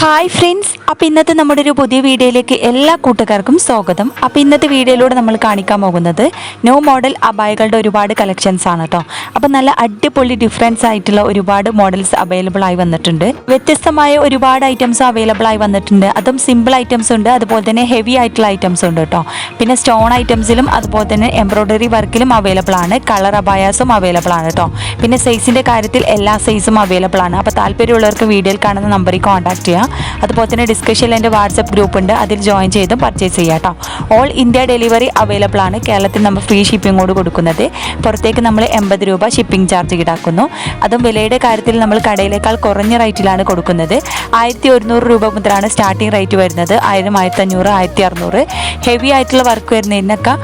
Hi friends അപ്പോൾ ഇന്നത്തെ നമ്മുടെ ഒരു പുതിയ വീഡിയോയിലേക്ക് എല്ലാ കൂട്ടുകാർക്കും സ്വാഗതം. അപ്പോൾ ഇന്നത്തെ വീഡിയോയിലൂടെ നമ്മൾ കാണിക്കാൻ പോകുന്നത് ന്യൂ മോഡൽ അബായകളുടെ ഒരുപാട് കളക്ഷൻസ് ആണ് കേട്ടോ അപ്പോൾ നല്ല അടിപൊളി ഡിഫറൻസ് ആയിട്ടുള്ള ഒരുപാട് മോഡൽസ് അവൈലബിൾ ആയി വന്നിട്ടുണ്ട്. വ്യത്യസ്തമായ ഒരുപാട് ഐറ്റംസ് അവൈലബിൾ ആയി വന്നിട്ടുണ്ട്. അതും സിമ്പിൾ ഐറ്റംസ് ഉണ്ട് അതുപോലെ തന്നെ ഹെവി ആയിട്ടുള്ള ഐറ്റംസ് ഉണ്ട് കേട്ടോ പിന്നെ സ്റ്റോൺ ഐറ്റംസിലും അതുപോലെ തന്നെ എംബ്രോയ്ഡറി വർക്കിലും അവൈലബിൾ ആണ്. കളർ അബായാസും അവൈലബിൾ ആണ് കേട്ടോ പിന്നെ സൈസിന്റെ കാര്യത്തിൽ എല്ലാ സൈസും അവൈലബിൾ ആണ്. അപ്പോൾ താല്പര്യമുള്ളവർക്ക് വീഡിയോയിൽ കാണുന്ന നമ്പറിൽ കോൺടാക്ട് ചെയ്യാം. അതുപോലെ തന്നെ ഡിസ്കഷനിൽ എന്റെ വാട്സപ്പ് ഗ്രൂപ്പ് ഉണ്ട്. അതിൽ ജോയിൻ ചെയ്ത് പർച്ചേസ് ചെയ്യാം കേട്ടോ ഓൾ ഇന്ത്യ ഡെലിവറി അവൈലബിൾ ആണ്. കേരളത്തിൽ നമ്മൾ ഫ്രീ ഷിപ്പിങ്ങോട് കൊടുക്കുന്നത്. പുറത്തേക്ക് നമ്മൾ എൺപത് രൂപ ഷിപ്പിംഗ് ചാർജ് ഈടാക്കുന്നു. അതും വിലയുടെ കാര്യത്തിൽ നമ്മൾ കടയിലേക്കാൾ കുറഞ്ഞ റേറ്റിലാണ് കൊടുക്കുന്നത്. ആയിരത്തി ഒരുന്നൂറ് രൂപ മുതലാണ് സ്റ്റാർട്ടിംഗ് റേറ്റ് വരുന്നത്. ആയിരം ആയിരത്തി അഞ്ഞൂറ് ആയിരത്തി അറുന്നൂറ് ഹെവി ആയിട്ടുള്ള വർക്ക് വരുന്നതിനൊക്കെ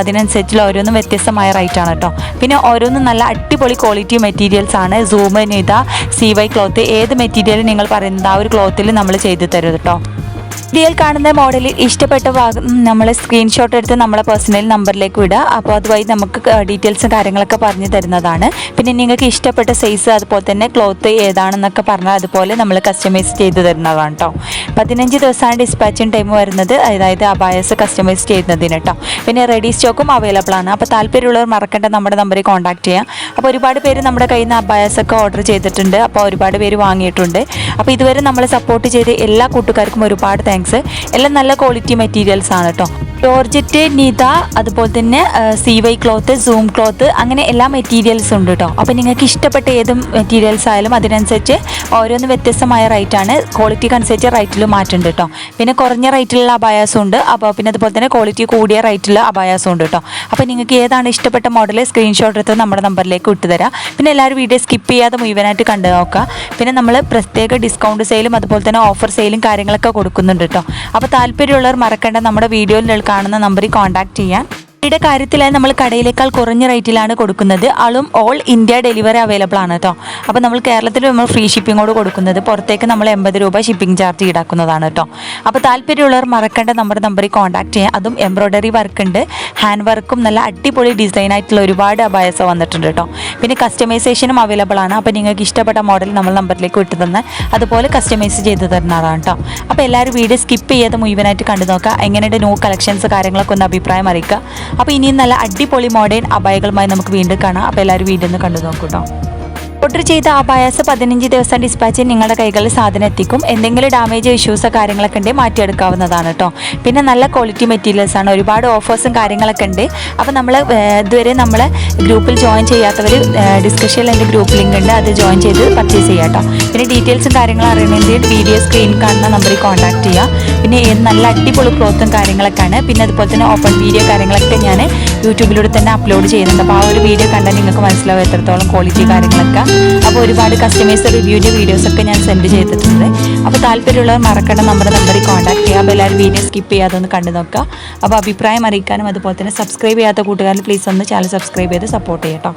അതിനനുസരിച്ചുള്ള ഓരോന്നും വ്യത്യസ്തമായ റേറ്റാണ് കേട്ടോ പിന്നെ ഓരോന്നും നല്ല അടിപൊളി ക്വാളിറ്റി മെറ്റീരിയൽസ് ആണ്. സൂം നിത സി വൈ ക്ലോത്ത് ഏത് മെറ്റീരിയൽ നിങ്ങൾ പറയുന്നത് ആ ഒരു ക്ലോത്തിൽ നമ്മൾ ചെയ്തു തരും കേട്ടോ വീഡിയോയിൽ കാണുന്ന മോഡലിൽ ഇഷ്ടപ്പെട്ട ഭാഗം നമ്മൾ സ്ക്രീൻഷോട്ട് എടുത്ത് നമ്മളെ പേഴ്സണൽ നമ്പറിലേക്ക് വിടുക. അപ്പോൾ അതുവഴി നമുക്ക് ഡീറ്റെയിൽസും കാര്യങ്ങളൊക്കെ പറഞ്ഞു തരുന്നതാണ്. പിന്നെ നിങ്ങൾക്ക് ഇഷ്ടപ്പെട്ട സൈസ് അതുപോലെ തന്നെ ക്ലോത്ത് ഏതാണെന്നൊക്കെ പറഞ്ഞാൽ അതുപോലെ നമ്മൾ കസ്റ്റമൈസ് ചെയ്ത് തരുന്നതാണ് കേട്ടോ പതിനഞ്ച് ദിവസമാണ് ഡിസ്പാച്ചിങ് ടൈം വരുന്നത്. അതായത് അബായസ് കസ്റ്റമൈസ് ചെയ്യുന്നതിന് കേട്ടോ പിന്നെ റെഡി സ്റ്റോക്കും അവൈലബിൾ ആണ്. അപ്പോൾ താല്പര്യമുള്ളവർ മറക്കേണ്ട നമ്മുടെ നമ്പറിൽ കോൺടാക്ട് ചെയ്യാം. അപ്പോൾ ഒരുപാട് പേര് നമ്മുടെ കയ്യിൽ നിന്ന് അബായസൊക്കെ ഓർഡർ ചെയ്തിട്ടുണ്ട്. അപ്പോൾ ഒരുപാട് പേര് വാങ്ങിയിട്ടുണ്ട്. അപ്പോൾ ഇതുവരെ നമ്മൾ സപ്പോർട്ട് ചെയ്ത് എല്ലാ കൂട്ടുകാർക്കും ഒരുപാട് താങ്ക്സ് എല്ലാം നല്ല ക്വാളിറ്റി മെറ്റീരിയൽസ് ആണ് കേട്ടോ ജോർജറ്റ് നിത അതുപോലെ തന്നെ C Y cloth zoom cloth അങ്ങനെ എല്ലാ മെറ്റീരിയൽസും ഉണ്ട് കേട്ടോ അപ്പോൾ നിങ്ങൾക്ക് ഇഷ്ടപ്പെട്ട ഏതും മെറ്റീരിയൽസ് ആയാലും അതിനനുസരിച്ച് ഓരോന്ന് വ്യത്യസ്തമായ റൈറ്റാണ് ക്വാളിറ്റിക്ക് അനുസരിച്ച് റേറ്റിൽ മാറ്റുണ്ട് കേട്ടോ പിന്നെ കുറഞ്ഞ റേറ്റിലുള്ള അബായാസും ഉണ്ട്. അപ്പോൾ പിന്നെ അതുപോലെ തന്നെ ക്വാളിറ്റി കൂടിയ റേറ്റിലുള്ള അബായാസും ഉണ്ട് കേട്ടോ അപ്പോൾ നിങ്ങൾക്ക് ഏതാണ് ഇഷ്ടപ്പെട്ട മോഡൽ സ്ക്രീൻഷോട്ട് എടുത്ത് നമ്മുടെ നമ്പറിലേക്ക് വിട്ടുതരാം പിന്നെ എല്ലാവരും വീഡിയോ സ്കിപ്പ് ചെയ്യാതെ മുഴുവനായിട്ട് കണ്ടു നോക്കുക. പിന്നെ നമ്മൾ പ്രത്യേക ഡിസ്കൗണ്ട് സെയിലും അതുപോലെ തന്നെ ഓഫർ സെയിലും കാര്യങ്ങളൊക്കെ കൊടുക്കുന്നുണ്ട് കേട്ടോ അപ്പോൾ താല്പര്യമുള്ളവർ മറക്കേണ്ട നമ്മുടെ വീഡിയോയിൽ കാണുന്ന നമ്പറിൽ കോൺടാക്ട് ചെയ്യാൻ യുടെ കാര്യത്തിലായി നമ്മൾ കടയിലേക്കാൾ കുറഞ്ഞ റേറ്റിലാണ് കൊടുക്കുന്നത്. ആളും ഓൾ ഇന്ത്യ ഡെലിവറി അവൈലബിൾ ആണ് കേട്ടോ അപ്പോൾ നമ്മൾ കേരളത്തിൽ നമ്മൾ ഫ്രീ ഷിപ്പിങ്ങോട് കൊടുക്കുന്നത് പുറത്തേക്ക് നമ്മൾ എൺപത് രൂപ ഷിപ്പിംഗ് ചാർജ് ഈടാക്കുന്നതാണ് കേട്ടോ അപ്പോൾ താല്പര്യമുള്ളവർ മറക്കേണ്ട നമ്മുടെ നമ്പറിൽ കോൺടാക്ട് ചെയ്യാം. അതും എംബ്രോയ്ഡറി വർക്ക് ഉണ്ട്. ഹാൻഡ് വർക്കും നല്ല അടിപൊളി ഡിസൈൻ ആയിട്ടുള്ള ഒരുപാട് അബായസ വന്നിട്ടുണ്ട് കേട്ടോ പിന്നെ കസ്റ്റമൈസേഷനും അവൈലബിൾ ആണ്. അപ്പോൾ നിങ്ങൾക്ക് ഇഷ്ടപ്പെട്ട മോഡൽ നമ്മൾ നമ്പറിലേക്ക് വിട്ടു തന്ന് അതുപോലെ കസ്റ്റമൈസ് ചെയ്ത് തരുന്നതാണ് കേട്ടോ അപ്പോൾ എല്ലാവരും വീഡിയോ സ്കിപ്പ് ചെയ്യാതെ മുഴുവനായിട്ട് കണ്ടു നോക്കുക. എങ്ങനെയുണ്ട് ന്യൂ കളക്ഷൻസ് കാര്യങ്ങളൊക്കെ ഒന്ന് അഭിപ്രായം അറിയിക്കുക. അപ്പോൾ ഇനിയും നല്ല അടിപൊളി മോഡേൺ അബായകളുമായി നമുക്ക് വീണ്ടും കാണാം. അപ്പോൾ എല്ലാവരും വീണ്ടും കണ്ടു നോക്കൂ കേട്ടോ ഓർഡർ ചെയ്ത ആ പതിനഞ്ച് ദിവസം ഡിസ്പാച്ച് നിങ്ങളുടെ കൈകളിൽ സാധനം എത്തിക്കും എന്തെങ്കിലും ഡാമേജ് ഇഷ്യൂസോ കാര്യങ്ങളൊക്കെ ഉണ്ടെങ്കിൽ മാറ്റിയെടുക്കാവുന്നതാണ് കേട്ടോ പിന്നെ നല്ല ക്വാളിറ്റി മെറ്റീരിയൽസ് ആണ് ഒരുപാട് ഓഫേഴ്സും കാര്യങ്ങളൊക്കെ ഉണ്ട്. അപ്പോൾ നമ്മൾ ഇതുവരെ നമ്മൾ ഗ്രൂപ്പിൽ ജോയിൻ ചെയ്യാത്തവർ ഡിസ്കഷനിൽ എന്റെ ഗ്രൂപ്പ് ലിങ്ക് ഉണ്ട് അത് ജോയിൻ ചെയ്ത് പർച്ചേസ് ചെയ്യാം കേട്ടോ പിന്നെ ഡീറ്റെയിൽസും കാര്യങ്ങളും അറിയണമെങ്കിൽ വീഡിയോ സ്ക്രീൻ കാണുന്ന നമ്പറിൽ കോൺടാക്ട് ചെയ്യുക പിന്നെ നല്ല അടിപൊളി ക്ലോത്തും കാര്യങ്ങളൊക്കെയാണ് പിന്നെ അതുപോലെ തന്നെ ഓപ്പൺ വീഡിയോ കാര്യങ്ങളൊക്കെ ഞാൻ യൂട്യൂബിലൂടെ തന്നെ അപ്ലോഡ് ചെയ്യുന്നുണ്ട്. അപ്പോൾ ആ ഒരു വീഡിയോ കണ്ടാൽ നിങ്ങൾക്ക് മനസ്സിലാവും എത്രത്തോളം ക്വാളിറ്റി കാര്യങ്ങളൊക്കെ. അപ്പോൾ ഒരുപാട് കസ്റ്റമേഴ്സ് റിവ്യൂവിന്റെ വീഡിയോസൊക്കെ ഞാൻ സെൻഡ് ചെയ്തിട്ടുണ്ട്. അപ്പോൾ താല്പര്യമുള്ളവർ മറക്കണ്ട നമ്മുടെ നമ്പറിൽ കോൺടാക്ട് ചെയ്യാം. അപ്പോൾ എല്ലാവരും വീഡിയോ സ്കിപ്പ് ചെയ്യാതെ ഒന്ന് കണ്ടു നോക്കുക. അപ്പോൾ അഭിപ്രായം അറിയിക്കാനും അതുപോലെ തന്നെ സബ്സ്ക്രൈബ് ചെയ്യാത്ത കൂട്ടുകാരിൽ പ്ലീസ് ഒന്ന് ചാനൽ സബ്സ്ക്രൈബ് ചെയ്ത് സപ്പോർട്ട് ചെയ്യട്ടോ.